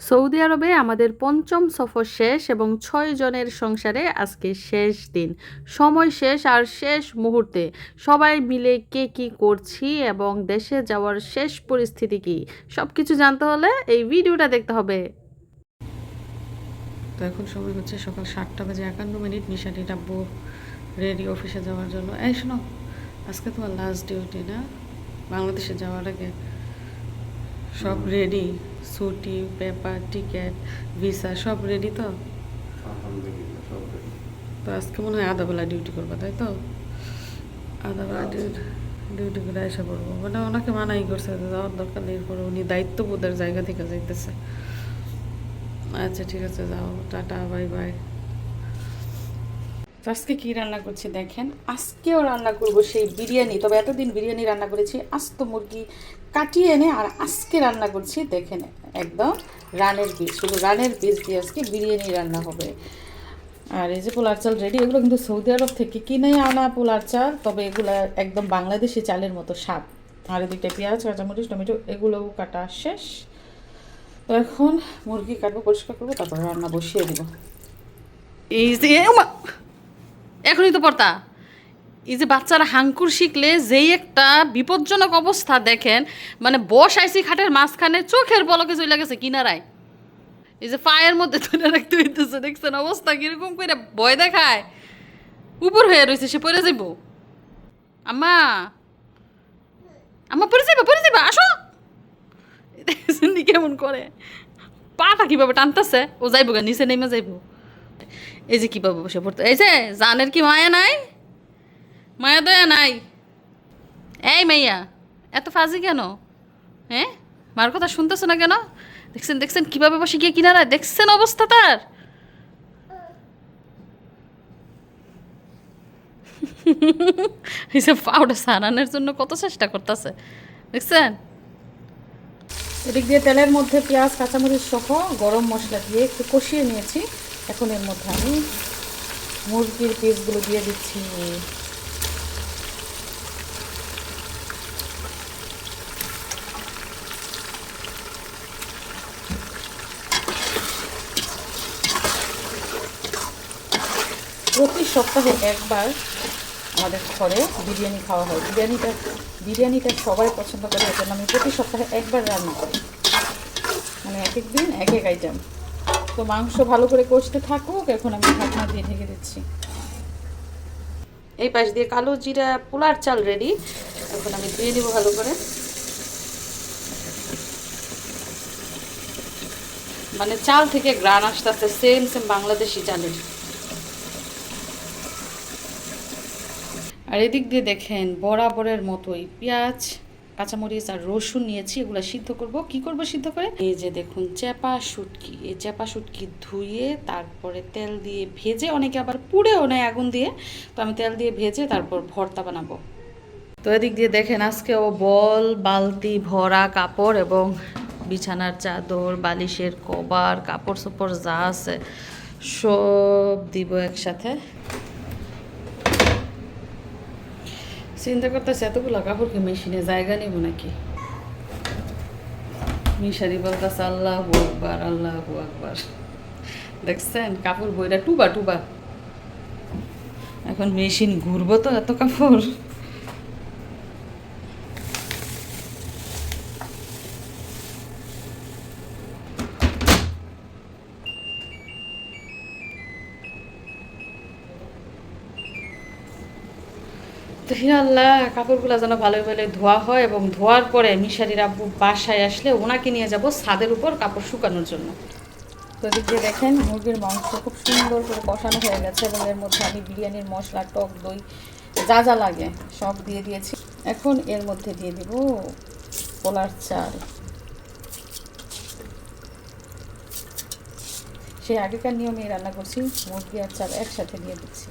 Saudi আরবে আমাদের পঞ্চম সফর শেষ এবং ছয় জনের সংসারে আজকে শেষ দিন। সময় শেষ আর শেষ মুহূর্তে সবাই মিলে কে কি করছি এবং দেশে যাওয়ার শেষ পরিস্থিতি কি? সব কিছু জানতে হলে এই ভিডিওটা দেখতে হবে। তো এখন সময় হচ্ছে সকাল সাতটা বাজে একান্ন মিনিট। মিশালি ডাব্বু রেডি অফিসে যাওয়ার জন্য। এই শোনো, আজকে তোমার লাস্ট ডিউটি না? বাংলাদেশে যাওয়ার আগে সব রেডি ছুটি পেপার টিকিট ভিসা সব রেডি তো? তো আজকে মনে হয় আধা বেলা ডিউটি করবা তাই তো? আধা বেলা ডিউটি ডিউটি করে এসে পড়ব। মানে ওনাকে মানাই করছে যাওয়ার দরকার নেই এরপরে উনি দায়িত্ববোধের জায়গা থেকে যাইতেছে। আচ্ছা ঠিক আছে যাও। Tata bye bye. তো আজকে কি রান্না করছি দেখেন? আজকেও রান্না করব সেই বিরিয়ানি। তবে এতদিন বিরিয়ানি রান্না করেছি আস্ত মুরগি কাটিয়ে এনে আর আজকে রান্না করছি দেখেন একদম রানের বীজ, শুধু রানের বীজ দিয়ে আজকে বিরিয়ানি রান্না হবে। আর এই যে পোলার চাল রেডি এগুলো কিন্তু সৌদি আরব থেকে কিনে আনা পোলার চাল, তবে এগুলো একদম বাংলাদেশি চালের মতো স্বাদ। আর এদিকটা পেঁয়াজ, কাঁচামরিচ, টমেটো, এগুলোও কাটা শেষ। তো এখন মুরগি কাটবো, পরিষ্কার করব, তারপর রান্না বসিয়ে দিব। এই! এখনই তো পড়তা। এই যে বাচ্চারা হাঙ্কুর শিখলে যেই একটা বিপজ্জনক অবস্থা দেখেন মানে বস আইসি খাটের মাঝখানে চোখের পলকে চলে গেছে কিনারায়। এই যে পায়ের মধ্যে ধরে রাখতে হইতেছে, দেখছেন অবস্থা কীরকম করে ভয় দেখায়। উপর হয়ে রয়েছে সে পড়ে যাইব। আম্মা আম্মা পড়ে যাইবা পড়ে যাইবা, আসো। দেখছেন কেমন করে। পাটা কীভাবে টানতেছে, ও যাইব গা, নিচে নেমে যাইব। এই যে কীভাবে বসে পড়তে এই যে জানের কি মায়া নাই? মায়া দয়া নাই। এই মাইয়া, এত ফাজি কেন? হ্যাঁ? মার কথা শুনতেছো না কেন? দেখছেন দেখছেন কীভাবে বসে গিয়ে কিনারা দেখছেন অবস্থা তার? এই যে পাউডার সারানোর জন্য কত চেষ্টা করতেছে। দেখছেন? এদিক দিয়ে তেলের মধ্যে পেঁয়াজ, কাঁচামরিচ সহ গরম মশলা দিয়ে একটু কষিয়ে নিয়েছি। এখন এর মধ্যে আমি মুরগির পিসগুলো দিয়ে দিচ্ছি প্রতি সপ্তাহে একবার আমাদের ঘরে বিরিয়ানি খাওয়া হয়। বিরিয়ানিটা বিরিয়ানিটা সবাই পছন্দ করে জন্য আমি প্রতি সপ্তাহে একবার রান্না করি। মানে এক এক দিন, এক এক আইটেম তো মাংস ভালো করে কষতে থাকুক, এখন আমি ঢাকনা দিয়ে ঢেকে দিচ্ছি। এই পাশ দিয়ে কালো জিরা পোলার চাল রেডি এখন আমি দিয়ে দিব ভালো করে। মানে চাল থেকে গ্রান আসতে আসতে সেম সেম বাংলাদেশি চালের। আর এদিক দিয়ে দেখেন বরাবরের মতোই পেঁয়াজ, কাঁচামরিচ আর রসুন নিয়েছি, এগুলো সিদ্ধ করব। কি করব সিদ্ধ করে? এই যে দেখুন চেপা শুটকি। এই চেপা শুটকি ধুয়ে তারপরে তেল দিয়ে ভেজে, অনেকে আবার পুড়েও নেয় আগুন দিয়ে। তো আমি তেল দিয়ে ভেজে তারপর ভর্তা বানাবো। তো এদিক দিয়ে দেখেন, আজকে ও বল, বালতি, ভরা কাপড় এবং বিছানার চাদর, বালিশের কভার কাপড় চোপড় যা আছে সব দিব একসাথে। চিন্তা করতেছে, এতগুলো কাপড় কি মেশিনে জায়গা নেব নাকি? মিশারি বলতেছে, আল্লাহ আকবার আল্লাহ আকবার। দেখছেন? কাপড় বইরা টুবা টুবা। এখন মেশিন ঘুরবো তো এত কাপড়। তো আল্লাহ কাপড়গুলো যেন ভালো ভালো ধোয়া হয় এবং ধোয়ার পরে মিশারির আব্বু বাসায় আসলে ওনাকে নিয়ে যাব ছাদের উপর কাপড় শুকানোর জন্য। তো দিয়ে দেখেন, মুরগির মাংস খুব সুন্দর করে কষানো হয়ে গেছে এবং এর মধ্যে আমি বিরিয়ানির মশলা, টক দই, যা যা লাগে সব দিয়ে দিয়েছি। এখন এর মধ্যে দিয়ে দিব পোলার চাল। সেই আগেকার নিয়মে রান্না করছি, মুরগি আর চাল একসাথে দিয়ে দিচ্ছি।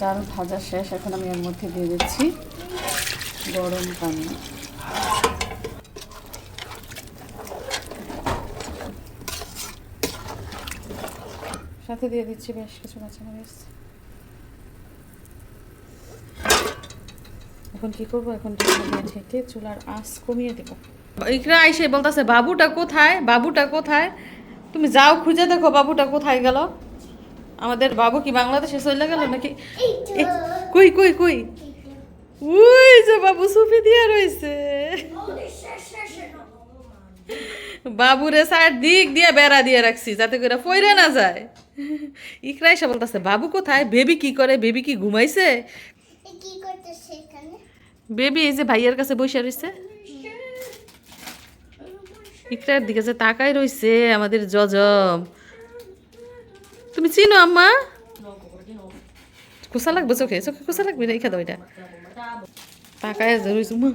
চাল ভাজা শেষ, এখন আমি এর মধ্যে দিয়ে দিচ্ছি গরম পানি। সাথে দিয়ে দিচ্ছি বেশ কিছু কাঁচামরিচ। এখন কি করব? এখন ঢাকনা ঢেকে চুলার আঁচ কমিয়ে দেবো। ইকরা আইসে বলতেছে, বাবুটা কোথায়? বাবুটা কোথায়? তুমি যাও, খুঁজে দেখো, বাবুটা কোথায় গেল? আমাদের বাবু কি বাংলাদেশে চলে গেল নাকি? কই কই কই? উই যে বাবু সুফি দিয়ে রইছে। বাবুরে সার দিক দিয়ে বেড়া দিয়ে রাখছি যাতে করে পইরে না যায়। ইকরা এসে বলতেছে বাবু কোথায়? বেবি কি করে? বেবি কি ঘুমাইছে? বেবি এই যে ভাইয়ের কাছে বসে রইছে। ইকরার দিকে যে তাকাই রইছে আমাদের জজম। তুমি চিনো, আম্মা? কোসা লাগবে চোখে চোখে কোসা লাগবে রেখা দাও এটা তাকায় যে রইছে, মা।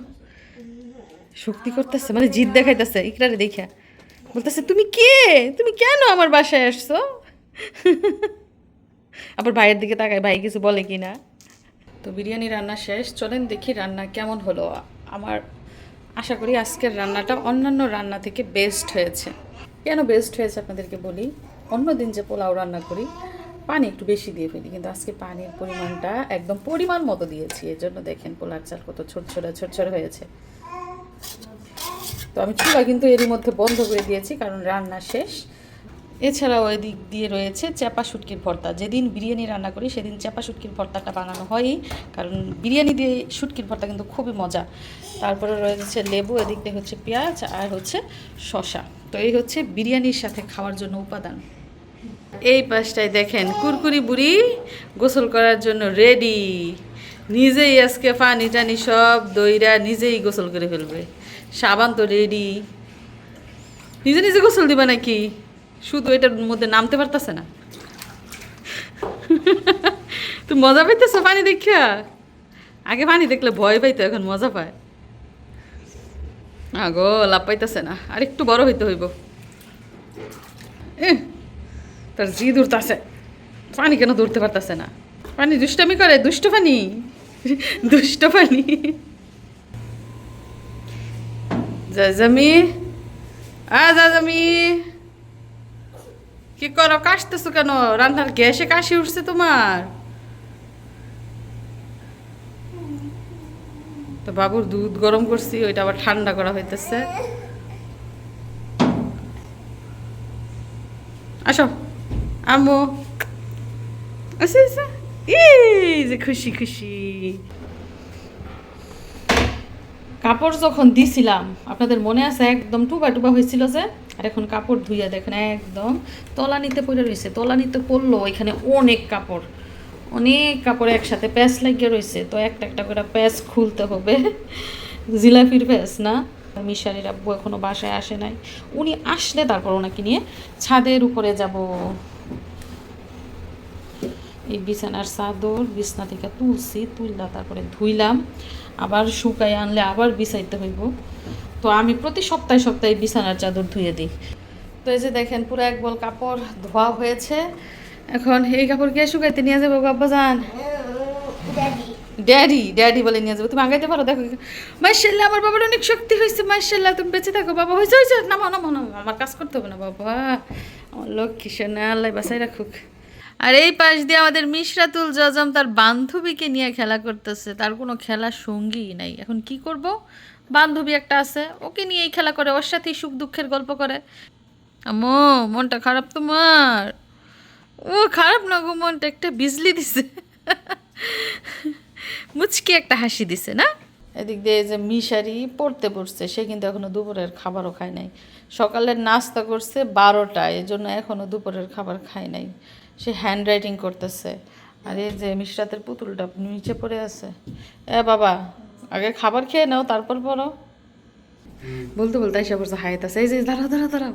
শক্তি করতেছে মানে জিদ দেখাইতেছে, ইকরারে দেখা বলতেছে, তুমি কে? তুমি কেন আমার বাসায় আসছো? আবার ভাইয়ের দিকে তাকায়, ভাই, কিছু বলে কি না? তো বিরিয়ানি রান্না শেষ, চলেন দেখি রান্না কেমন হলো। আমার আশা করি আজকের রান্নাটা অন্যান্য রান্না থেকে বেস্ট হয়েছে। কেন বেস্ট হয়েছে আপনাদেরকে বলি? অন্য দিন যে পোলাও রান্না করি, পানি একটু বেশি দিয়ে ফেলি, কিন্তু আজকে পানির পরিমাণটা একদম পরিমাণ মতো দিয়েছি এর জন্য দেখেন পোলার চাল কত ছোট ছোট ছোট ছোট হয়েছে। তো আমি চুলা কিন্তু এরই মধ্যে বন্ধ করে দিয়েছি, কারণ রান্না শেষ। এছাড়াও এদিক দিয়ে রয়েছে চাপা শুটকির ভর্তা। যেদিন বিরিয়ানি রান্না করি, সেদিন চাপা শুটকির ভর্তাটা বানানো হয়ই, কারণ বিরিয়ানি দিয়ে শুটকির ভর্তা কিন্তু খুবই মজা। তারপরে রয়েছে লেবু, এদিক দিয়ে হচ্ছে পেঁয়াজ আর হচ্ছে শশা তো এই হচ্ছে বিরিয়ানির সাথে খাওয়ার জন্য উপাদান। এই পাশটায় দেখেন, কুরকুরি বুড়ি গোসল করার জন্য রেডি নিজেই আজকে পানি টানি সব দইরা নিজেই গোসল করে ফেলবে। সাবান তো রেডি নিজে নিজে গোসল দিবা নাকি? শুধু এটার মধ্যে নামতে পারতেছে না। তুই মজা পাইতেছো পানি দেখিয়া? আগে পানি দেখলে ভয় পাইতো, এখন মজা পায়। আগো, লাভ পাইতেছে না। আর একটু বড় হইতে হইব। এ তার জি দূরতাছে। পানি কেন দূরতে পারতেছে না? পানি দুষ্টামি করে, দুষ্ট পানি। দুষ্ট পানি। জাজামি আ জাজামি কি করো, কাশতেছো কেন? রান্নার গ্যাসে কাশি উঠছে তোমার। তো বাবুর দুধ গরম করছি, ওইটা আবার ঠান্ডা করা হইতেছে। আসো। আম্মু আসে আসে এই যে খুশি খুশি কাপড় যখন দিছিলাম, আপনাদের মনে আছে? একদম টুবা টুবা হয়েছিল যে, আর এখন কাপড় ধুইয়া দেখেন, একদম তলানিতে পড়ে রয়েছে। তলানিতে পড়ল, এখানে অনেক কাপড়। অনেক কাপড় একসাথে প্যাচ লাগিয়ে রয়েছে। তো একটা একটা করে প্যাচ খুলতে হবে। জিলাপির প্যাচ, না? মিশারির আব্বু এখনও বাসায় আসে নাই। উনি আসলে তারপর ওনাকে নিয়ে ছাদের উপরে যাব। এই বিছানার চাদর, বিছনা থেকে তুলছি তুললা তারপরে ধুইলাম। আবার শুকাই আনলে আবার বিছাইতে হইব। তো আমি প্রতি সপ্তাহে সপ্তাহে বিছানার চাদর ধুয়ে দিই। তো এই যে দেখেন, পুরো এক বল কাপড় ধোয়া হয়েছে। এখন এই কাপড় কে শুকাইতে নিয়ে যাব আব্বা যান ড্যাডি ড্যাডি বলে নিয়ে যাব। তুমি আগাইতে পারো, দেখো। মার্শাল্লাহ আমার বাবার অনেক শক্তি হয়েছে মার্শাল্লাহ তুমি বেঁচে থাকো, বাবা। হয়েছে হয়েছে নামো নামো নামো। আমার কাজ করতে হবে না, বাবা। আমার লক্ষ্মী সোনা, আল্লাহ বাসাই রাখুক। আর এই পাশ দিয়ে আমাদের মিশরাতুল জজম তার বান্ধবীকে নিয়ে খেলা করতেছে। তার কোনো খেলার সঙ্গী নাই। এখন কি করব? বান্ধবী একটা আছে, ওকে নিয়েই খেলা করে, ওর সাথেই সুখ দুঃখের গল্প করে। আম্মু, মনটা খারাপ তোমার? ও, খারাপ না গো, মনটা একটা বিজলি দিছে। মুচকি একটা হাসি দিছে, না? এদিক দিয়ে যে মিশারি পড়তে পড়ছে, সে কিন্তু এখনও দুপুরের খাবারও খায় নাই। সকালের নাস্তা করছে বারোটায় এই জন্য এখনও দুপুরের খাবার খায় নাই। সে হ্যান্ড রাইটিং করতেছে। আর এই যে মিশরাতের পুতুলটা নিচে পড়ে আছে। এ বাবা আগে খাবার খেয়ে নাও তারপর পড়ো। বলতে বলতে এসে পড়ছে হাইতাছে এই যে দাঁড়াও দাঁড়াও দাঁড়াও।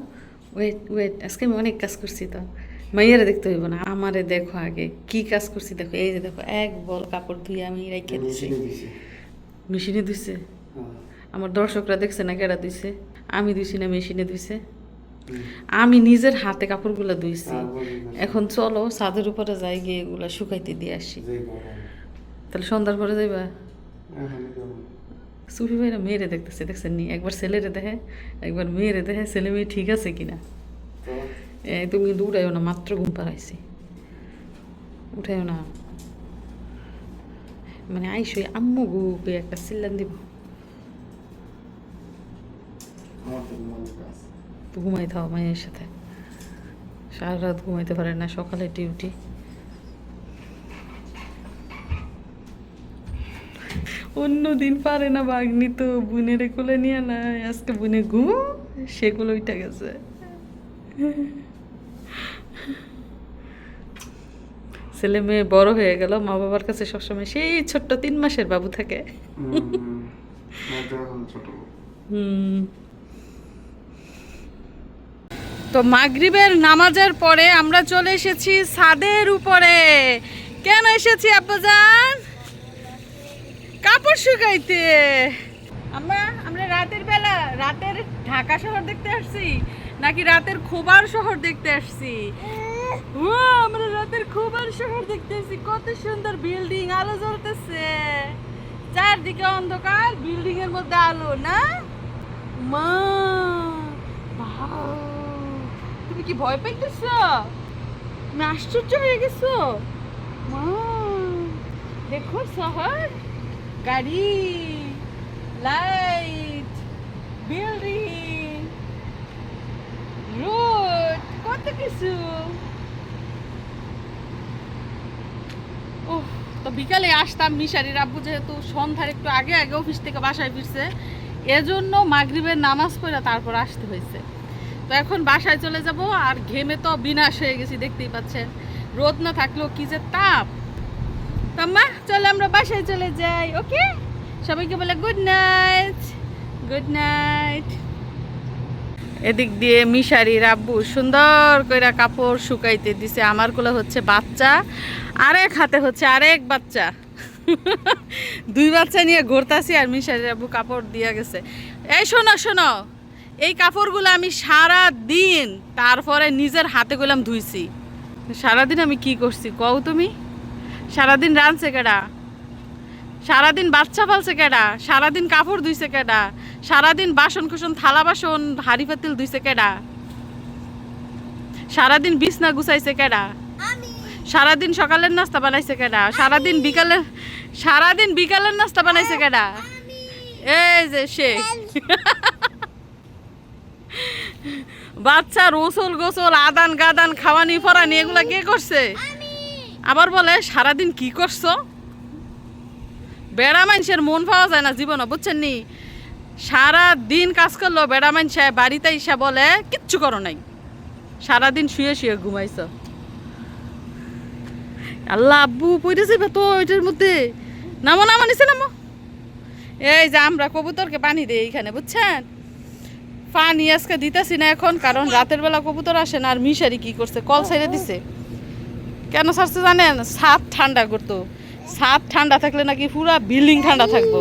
ওয়েট ওয়েট আজকে আমি অনেক কাজ করছি তো। মাইয়ারে দেখতে হইব না আমারে দেখো আগে কি কাজ করছি দেখো। এই যে দেখো এক বল কাপড় ধুয়ে আমি রেখে দিছি। মেশিনে ধুইছে আমার দর্শকরা দেখছে না কেডা ধুইছে আমি ধুইছি না মেশিনে ধুইছে আমি নিজের হাতে কাপড়গুলো ধুইছি। এখন চলো ছাদের উপরে যাই গিয়ে এগুলা শুকাইতে দিয়ে আসি। তাহলে সন্ধ্যার পরে যাইবা? সুফি ভাইরা মেয়েরে দেখতেছে দেখছেন নি? একবার ছেলেরে দেখে একবার মেয়েরে দেখে ছেলে মেয়ে ঠিক আছে কিনা? এই তুমি কিন্তু উঠাইও না মাত্র ঘুম পাড়াইছি উঠাইও না। মানে আইসই আম্মু গু একটা সিল্লান দিব। আমার ঘুমাই থাও মায়ের সাথে। সারা রাত ঘুমাইতে পারে না সকালে ডিউটি অন্য দিন পারে না বাগনি তো বুনের কোলে নিয়ে না আজকে বুনে ঘুম সেগুলো উঠে গেছে। ছেলে মেয়ে বড় হয়ে গেল মা বাবার কাছে সবসময় সেই ছোট্ট তিন মাসের বাবু থাকে। হুম। তো মাগরিবের নামাজের পরে আমরা চলে এসেছি ছাদের উপরে। কেন এসেছি আব্বাজান? কাপড় শুকাইতে। আমরা আমরা রাতের বেলা রাতের ঢাকা শহর দেখতে আসছি নাকি রাতের খোবার শহর দেখতে আসছি? ও আমরা রাতের খোবার শহর দেখতে আসছি কত সুন্দর বিল্ডিং আলো জ্বলতেছে। চারদিকে অন্ধকার বিল্ডিং এর মধ্যে আলো না? মা বাউ, তুমি কি ভয় পাইতেছ? তুমি আশ্চর্য হয়ে গেছো? মা, দেখো শহর, গাড়ি, লাইট, বিল্ডিং, রোড, কত কিছু। ওহ তো বিকালে আসতাম মিশারির আব্বু যেহেতু সন্ধ্যার একটু আগে আগে অফিস থেকে বাসায় ফিরছে, এজন্য মাগরিবের নামাজ পড়ে তারপর আসতে হয়েছে। তো এখন বাসায় চলে যাব আর ঘেমে তো বিনাশ হয়ে গেছি, দেখতেই পাচ্ছেন। রোদ না থাকলেও কি যে তাপ। তাম্মা চলে আমরা বাসায় চলে যাই, ওকে? সবাইকে বলে গুড নাইট গুড নাইট এদিক দিয়ে মিশারির আব্বু সুন্দর করে কাপড় শুকাইতে দিছে। আমার কোলে হচ্ছে বাচ্চা, আরেক হাতে হচ্ছে আরেক বাচ্চা। দুই বাচ্চা নিয়ে ঘুরতাছি আর মিশারির আব্বু কাপড় দিয়ে গেছে। এই শোনো শোনো এই কাপড়গুলো আমি সারা দিন তারপরে নিজের হাতে গেলাম ধুইছি। সারাদিন আমি কি করছি কও তুমি? সারাদিন রাঁধছে কেডা? সারাদিন বাচ্চা ফালছে কেডা? সারাদিন কাপড় ধুইছে কেডা? সারাদিন বাসন কুসন থালা বাসন হাড়ি পাতিল ধুইছে কেডা? সারাদিন বিছনা গুছাইছে কেডা? সারাদিন সকালের নাস্তা বানাইছে কেডা? সারাদিন বিকালের সারাদিন বিকালের নাস্তা বানাইছে কেডা? এই যে সে। বাচ্চার ওসল গোসল আদান গাদান খাওয়ানি ফরানি এগুলা কে করছে? আবার বলে সারাদিন কি করছ? বেড়া মানুষের মন পাওয়া যায় না জীবনে বুঝছেন নি? সারা দিন কাজ করল বেড়া মানুষ বাড়িতে এসে বলে কিচ্ছু করো নাই। সারাদিন শুয়ে শুয়ে ঘুমাইছো। আল্লাহ আব্বু পড়ে তো এটার মধ্যে। নামো নামো নিচে নামো। এই যে আমরা কবুতরকে পানি দিই এইখানে বুঝছেন? পানি আজকে দিতেছি না এখন, কারণ রাতের বেলা কবুতর আসে না, আর মিশারি কি করছে? কল ছেড়ে দিছে। কেন ছাড়ছে জানেন? ছাদ ঠান্ডা করতো। ছাদ ঠান্ডা থাকলে নাকি পুরা বিল্ডিং ঠান্ডা থাকব।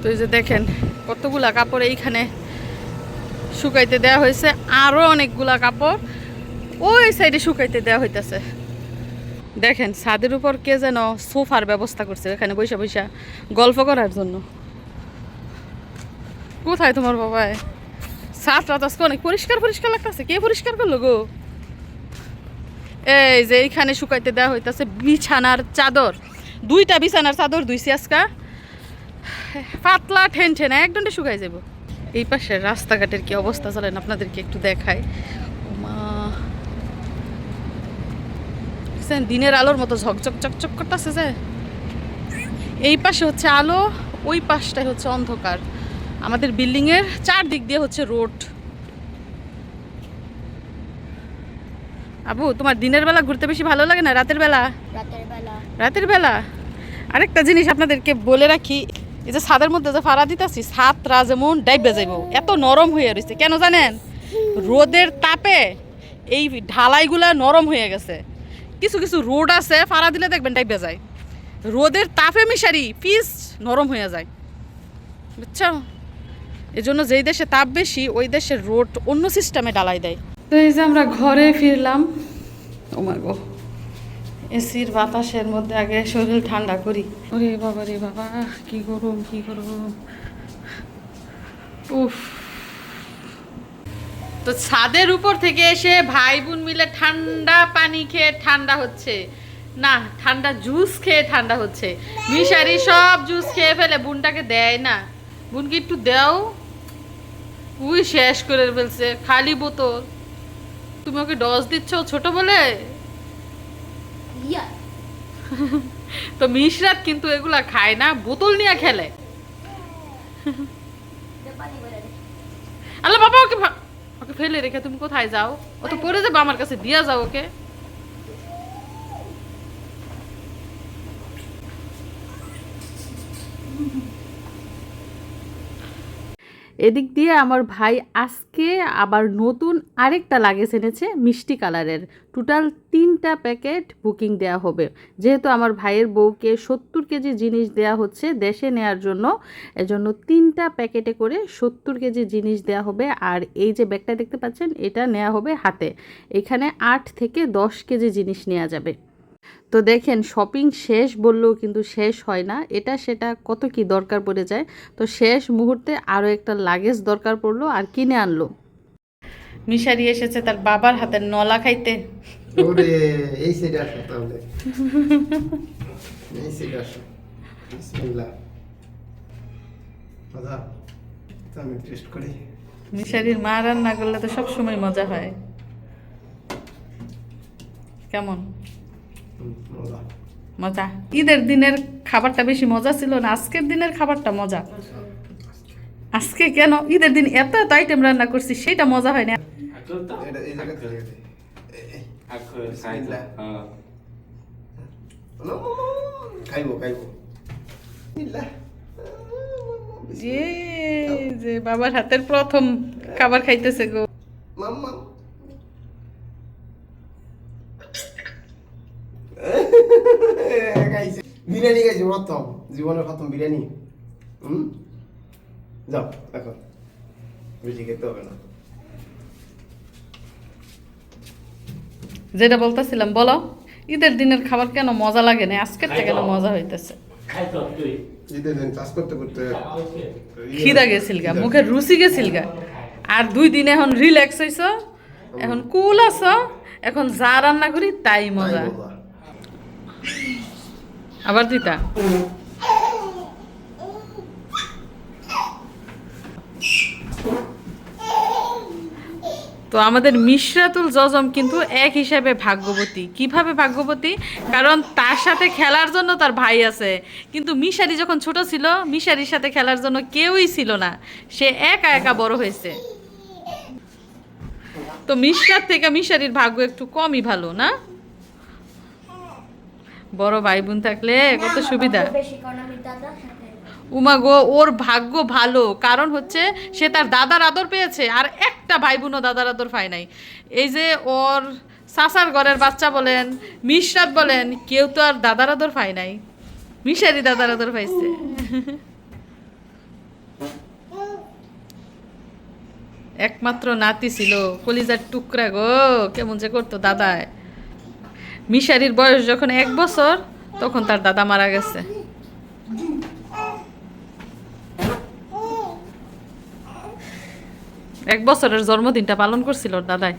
তো এই যে দেখেন, কতগুলা কাপড় এইখানে শুকাইতে দেওয়া হয়েছে। আরও অনেকগুলা কাপড় ওই সাইডে শুকাইতে দেওয়া হইতেছে। দেখেন, ছাদের উপর কে যেন সোফার ব্যবস্থা করছে এখানে বৈশা বৈশা গল্প করার জন্য। কোথায় তোমার বাবায়? ছাদ রাত আজকে অনেক পরিষ্কার পরিষ্কার লাগতেছে। কে পরিষ্কার করল গো? এই যে এইখানে শুকাইতে দেওয়া হইতাছে বিছানার চাদর। দুইটা বিছানার চাদর দুইছি আজকা। পাতলা ঠেন ঠেন এক একদমটা শুকাই যাব এই পাশে রাস্তাঘাটের কি অবস্থা চলেন আপনাদেরকে একটু দেখাই। মা। দিনের আলোর মতো ঝকঝক চকচক করতেছে যে। এই পাশে হচ্ছে আলো, ওই পাশটাই হচ্ছে অন্ধকার। আমাদের বিল্ডিংয়ের চারদিক দিয়ে হচ্ছে রোড। আবু তোমার দিনের বেলা ঘুরতে বেশি ভালো লাগে না রাতের বেলা? রাতের বেলা। আরেকটা জিনিস আপনাদেরকে বলে রাখি এই যে ছাদের মধ্যে যে ফাড়া দিতেছি ছাদরা যেমন ডাইবে যাইব। এত নরম হয়ে রয়েছে কেন জানেন? রোদের তাপে এই ঢালাইগুলা নরম হয়ে গেছে। কিছু কিছু রোড আছে ফাড়া দিলে দেখবেন ডাইবে যায়। রোদের তাপে মিশারি পিস নরম হয়ে যায়। বুঝছ? এই জন্য যেই দেশে তাপ বেশি ওই দেশের রোড অন্য সিস্টেমে ডালাই দেয়। তো এই যে আমরা ঘরে ফিরলাম ও মা গো। এসির বাতাসের মধ্যে আগে শরীর ঠান্ডা করি। ওরে বাবা রে বাবা কি গরম কি গরম। উফ। তো ছাদের উপর থেকে এসে ভাই বোন মিলে ঠান্ডা পানি খেয়ে ঠান্ডা হচ্ছে। না ঠান্ডা জুস খেয়ে ঠান্ডা হচ্ছে। মিশারি সব জুস খেয়ে ফেলে বোনটাকে দেয় না। বোনকে একটু দাও। উই শেষ করে ফেলছে খালি বোতল। তুমি ওকে ডস দিচ্ছ ছোট বলে? তো মিশরাত কিন্তু এগুলা খায় না বোতল নিয়ে খেলে। আল্লাহ বাবা ওকে ওকে ফেলে রেখে তুমি কোথায় যাও? ও তো পড়ে যাবে আমার কাছে দিয়া যাও ওকে। এদিক দিয়ে আমার ভাই আজকে আবার নতুন আরেকটা লাগেজ এনেছে, মিষ্টি কালারের। টোটাল তিনটা প্যাকেট বুকিং দেওয়া হবে। যেহেতু আমার ভাইয়ের বউকে সত্তর কেজি জিনিস দেওয়া হচ্ছে দেশে নেয়ার জন্য, এজন্য তিনটা প্যাকেটে করে সত্তর কেজি জিনিস দেওয়া হবে। আর এই যে ব্যাগটা দেখতে পাচ্ছেন, এটা নেওয়া হবে হাতে। এখানে আট থেকে দশ কেজি জিনিস নেওয়া যাবে। তো দেখেন শপিং শেষ বললেও কিন্তু শেষ হয় না। এটা সেটা কত কি দরকার পড়ে যায়? তো শেষ মুহূর্তে আরও একটা লাগেজ দরকার পড়ল আর কিনে আনলো। মিশারি এসেছে তার বাবার হাতের নলা খাইতে। ওরে এই সাইডে আসো তাহলে। এই সাইডে আসো। বিসমিল্লাহ। মজা আমি টেস্ট করি। মিশারির মা রান্না করলে তো সব সময় মজা হয়। কেমন? মজা। মজা। ঈদের দিনের খাবারটা বেশি মজা ছিল না আজকের দিনের খাবারটা মজা। আজকে কেন? ঈদের দিন এত এত আইটেম রান্না করছি সেটা মজা হয় না। এটা এই জায়গা থেকে দে। এই, এই। বিসমিল্লাহ। নো, খাইবো খাইবো। বিসমিল্লাহ। যে যে বাবার হাতের প্রথম খাবার খাইতেছে গো। মাম মাম খাইছে বিরিয়ানি খাইছে প্রথম জীবনের প্রথম বিরিয়ানি। হুম? যাও এখন। বেশি খেতে হবে না। যেটা বলতেছিলাম বলো ঈদের দিনের খাবার কেন মজা লাগে না? আজকের থেকে কেন মজা হইতেছে। ঈদের দিন চাষ করতে করতে খিদা গেছিল গা মুখের রুচি গেছিল গা। আর দুই দিন এখন রিল্যাক্স হইছ এখন কুল আছ এখন যা রান্না করি তাই মজা। আবার দিতা? তো আমাদের মিশরাতুল জজম কিন্তু এক হিসাবে ভাগ্যবতী। কীভাবে ভাগ্যবতী? কারণ তার সাথে খেলার জন্য তার ভাই আছে। কিন্তু মিশারি যখন ছোট ছিল, মিশারির সাথে খেলার জন্য কেউই ছিল না। সে একা একা বড় হয়েছে। তো মিশরাত থেকে মিশারির ভাগ্য একটু কমই ভালো, না? বড় ভাই বোন থাকলে কত সুবিধা। উমা গো ওর ভাগ্য ভালো কারণ হচ্ছে সে তার দাদার আদর পেয়েছে আর একটা ভাই বোনও দাদার আদর পায় নাই। এই যে ওর সাসার ঘরের বাচ্চা বলেন মিশরাত বলেন কেউ তো আর দাদার আদর পায় নাই। মিশারি দাদার আদর পাইছে। একমাত্র নাতি ছিল কলিজার টুকরা গো কেমন যে করতো দাদায়। মিশারির বয়স যখন এক বছর, তখন তার দাদা মারা গেছে। এক বছরের জন্মদিনটা পালন করছিল দাদাই।